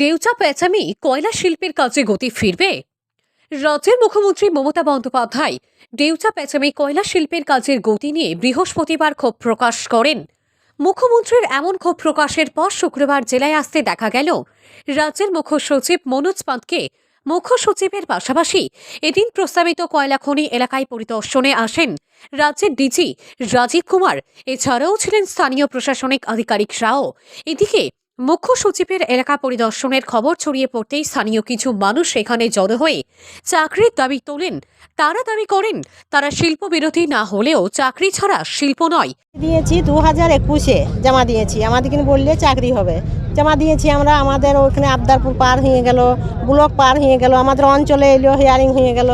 ডেউচা প্যাচামি কয়লা শিল্পের কাজে গতি ফিরবে? রাজ্যের মুখ্যমন্ত্রী মমতা বন্দ্যোপাধ্যায় ডেউচা প্যাচামি কয়লা শিল্পের কাজের গতি নিয়ে বৃহস্পতিবার ক্ষোভ প্রকাশ করেন। মুখ্যমন্ত্রীর এমন ক্ষোভ প্রকাশের পর শুক্রবার জেলায় আসতে দেখা গেল, রাজ্যের মুখ্য সচিব মনোজ পান্তকে মুখ্য সচিবের পাশাপাশি এদিন প্রস্তাবিত কয়লা খনি এলাকায় পরিদর্শনে আসেন রাজ্যের ডিজি রাজীব কুমার, এছাড়াও ছিলেন স্থানীয় প্রশাসনিক আধিকারিকরাও এদিকে মুখ্য সচিবের এলাকা পরিদর্শনের খবর ছড়িয়ে পড়তেই স্থানীয় কিছু মানুষ সেখানে জড়ো হয়ে চাকরির দাবি তোলেন। তারা দাবি করেন, তারা শিল্প বিরোধী না হলেও চাকরি ছাড়া শিল্প নয়। দিয়েছি দু হাজার একুশে জমা দিয়েছি। আমাদেরকে বললে চাকরি হবে। জমা দিয়েছি আমরা, আমাদের ওখানে আবদারপুর পার হয়ে গেল, ব্লক পার হয়ে গেল, আমাদের অঞ্চলে এলো হিয়ারিং হয়ে গেল।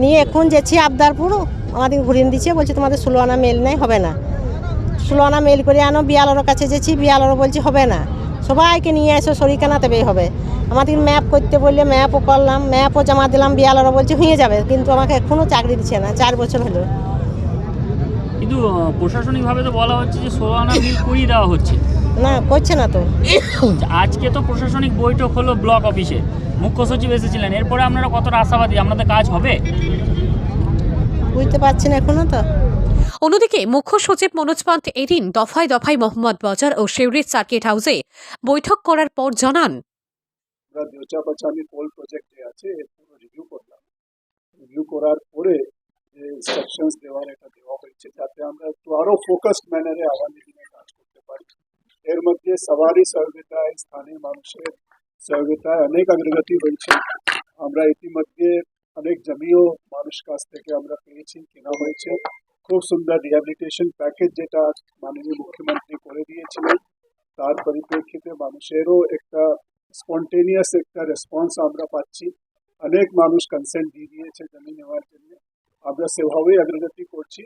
নিয়ে এখন যেছি আবদারপুর। আমাদের ঘুরিয়ে দিচ্ছে, বলছে তোমাদের ষোলো আনা মেল নেই, হবে না। ষোলো আনা মেল করে আনো, বিয়ালোর কাছে যেছি বিয়ালোর বলছে হবে না। সবাইকে নিয়ে এসো শরিকানা তবেই হবে। আমাদের ম্যাপ করতে বললে ম্যাপও করলাম ম্যাপও জমা দিলাম বিয়ালোর বলছে হয়ে যাবে। কিন্তু আমাকে এখনও চাকরি দিচ্ছে না চার বছর হলো। কিন্তু প্রশাসনিকভাবে তো বলা হচ্ছে যে ষোলো আনা বিল করিয়ে দেওয়া হচ্ছে। না করছে না তো। আজকে তো প্রশাসনিক বৈঠক হলো ব্লক অফিসে। মুখ্য সচিব এসেছিলেন। এরপরে আপনারা কতটা আশাবাদী? আপনাদের কাজ হবে? বুঝতে পারছি না এখনও তো। অন্যদিকে মুখ্য সচিব মনোজ পান্ত এদিন দফায় দফায় মোহাম্মদ বাজার ও শিউরির সার্কিট হাউসে বৈঠক করার পর জানান প্রজেক্ট যে আছে রিভিউ করলাম। রিভিউ করার পরে ইনস্ট্রাকশনস দেওয়ার এটা দেওয়া হয়েছে যাতে আমরা একটু আরও ফোকাসড ম্যানারে আগামী দিনে কাজ করতে পারি। এর মধ্যে সবারই সহযোগিতায়, স্থানীয় মানুষের সহযোগিতায় অনেক অগ্রগতি হয়েছে। আমরা ইতিমধ্যে অনেক জমিও মানুষ কাছ থেকে আমরা পেয়েছি, কেনা হয়েছে। খুব সুন্দর রিহ্যাবিলিটেশন প্যাকেজ যেটা মাননীয় মুখ্যমন্ত্রী করে দিয়েছিলেন। তার পরিপ্রেক্ষিতে মানুষেরও একটা স্পন্টেনিয়াস একটা রেসপন্স আমরা পাচ্ছি। অনেক মানুষ কনসেন্ট দিয়ে দিয়েছে জমি নেওয়ার জন্য। আমরা সেভাবেই অগ্রগতি করছি।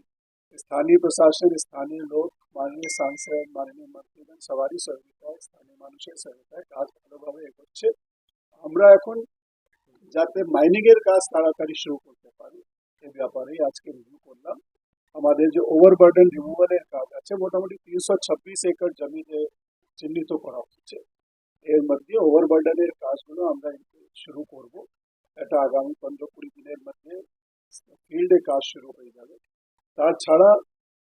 স্থানীয় প্রশাসন, স্থানীয় লোক, মাননীয় সাংসদ, মাননীয় মন্ত্রীগণ সবারই সহযোগিতায় স্থানীয় মানুষের সহযোগিতায় কাজ ভালোভাবে এগোচ্ছে। আমরা এখন যাতে মাইনিং এর কাজ তাড়াতাড়ি শুরু করতে পারি, এ ব্যাপারেই আজকে রিভিউ করলাম। আমাদের যে ওভারবার্ডেন রিমুভালের কাজ আছে মোটামুটি তিনশো ছাব্বিশ একর জমি যে চিহ্নিত করা হচ্ছে এর মধ্যে ওভারবার্ডেনের কাজগুলো আমরা শুরু করব এটা আগামী পনেরো কুড়ি দিনের মধ্যে ফিল্ডে কাজ শুরু হয়ে যাবে তাছাড়া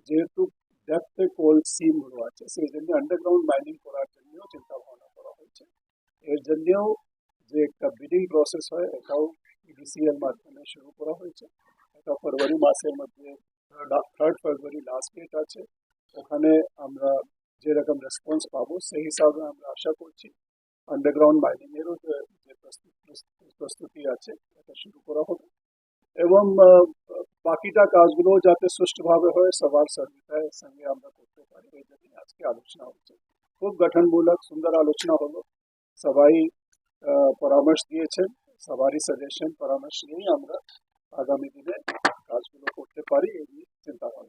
যেহেতু ডেপথে কোল্ড সিমগুলো আছে সেই জন্য আন্ডারগ্রাউন্ড মাইনিং করার জন্যও চিন্তা ভাবনা করা হয়েছে এর জন্যও যে একটা বিডিং প্রসেস হয় এটাও ইডিসিএল মাধ্যমে শুরু করা হয়েছে এটা ফেব্রুয়ারি মাসের মধ্যে থার্ড ফেব্রুয়ারি লাস্ট ডেট আছে। ওখানে আমরা যেরকম রেসপন্স পাবো, সেই হিসাবে আমরা আশা করছি। আন্ডারগ্রাউন্ড মাইনিংয়েরও যে প্রস্তুত- আছে, এটা শুরু করা হবে এবং বাকিটা কাজগুলো যাতে সুষ্ঠুভাবে হয়, সবার সহযোগিতার সঙ্গে আমরা করতে পারি। এই জন্য আজকে আলোচনা হচ্ছে। খুব গঠনমূলক, সুন্দর আলোচনা হলো। সবাই পরামর্শ দিয়েছেন। সবারই সাজেশন পরামর্শ নিয়েই আমরা আগামী দিনে কাজগুলো করতে পারি। এই চিন্তা করে